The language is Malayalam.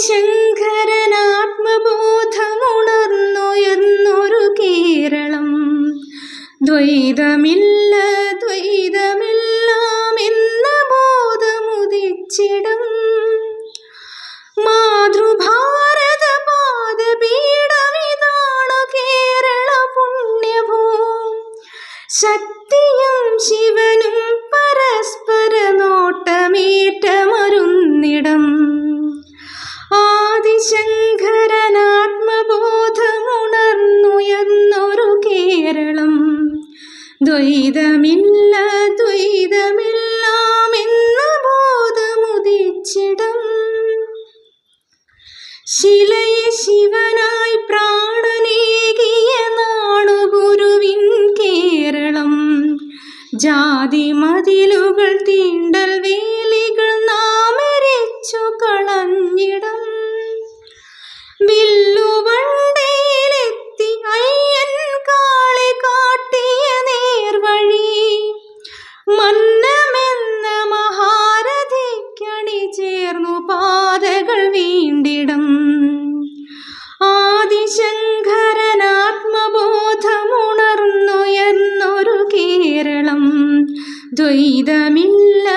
ആദിശങ്കരനാത്മബോധമുണർന്നുയർന്നൊരു കേരളം. ദ്വൈതമില്ല ദ്വൈതമില്ലാം എന്ന ബോധമുദിച്ചിടം. മാതൃഭാരത പാദപീഠമിതാണു കേരള പുണ്യഭൂ. ശക്തിയും ശിവനും ദ്വൈതമില്ല ദ്വൈതമെല്ലാം എന്ന ബോധമുദിച്ചിടം. ശിലയെ ശിവനായി പ്രാണനേകിയ നാണു ഗുരുവിൻ കേരളം. ജാതി മതിലുകൾ തീണ്ടൽ വേലികൾ പാതകൾ വീണ്ടിടം. ആദിശങ്കരനാത്മബോധമുണർന്നുയർന്നൊരു കേരളം. ദ്വൈതമില്ല